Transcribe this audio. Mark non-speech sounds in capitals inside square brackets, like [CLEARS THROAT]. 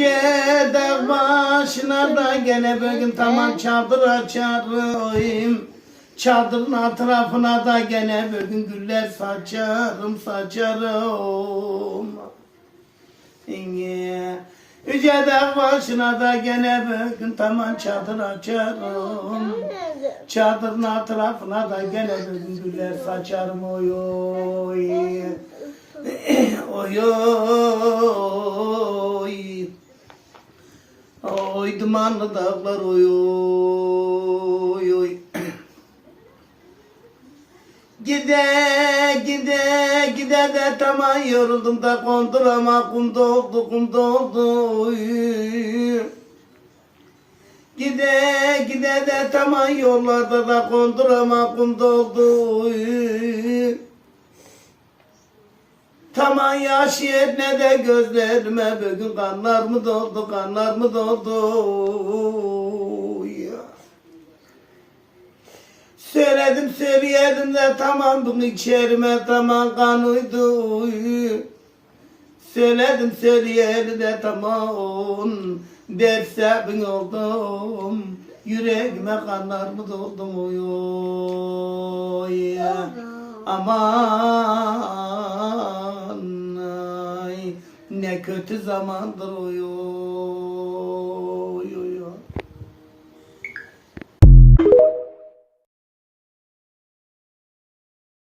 Yüce başına da gene bugün tamam çadır açarım. Çadırın etrafına da gene bugün güller saçarım saçarım. Yüce dağ başına da gene bugün tamam çadır açarım. Çadırın etrafına da gene bugün güller saçarım oy oy. [CLEARS THROAT] Oy oy. Oy dumanlı dağlar oy oy oy. [CLEARS THROAT] Gide gide gide de tamam yoruldum da kondurama kum doldu kum doldu. oy. Gide gide de tamam yollarda da kondurama kum doldu. oy. Tamam yaş yerine de gözlerime bugün kanlar mı doldu, kanlar mı doldu ya. Söyledim söyleyedim de tamam bunu içerime tamam kan uydu. Söyledim söyleyelim de tamam derse bin oldum. Yüreğime kanlar mı doldum ya. Aman ne kötü zamandır oy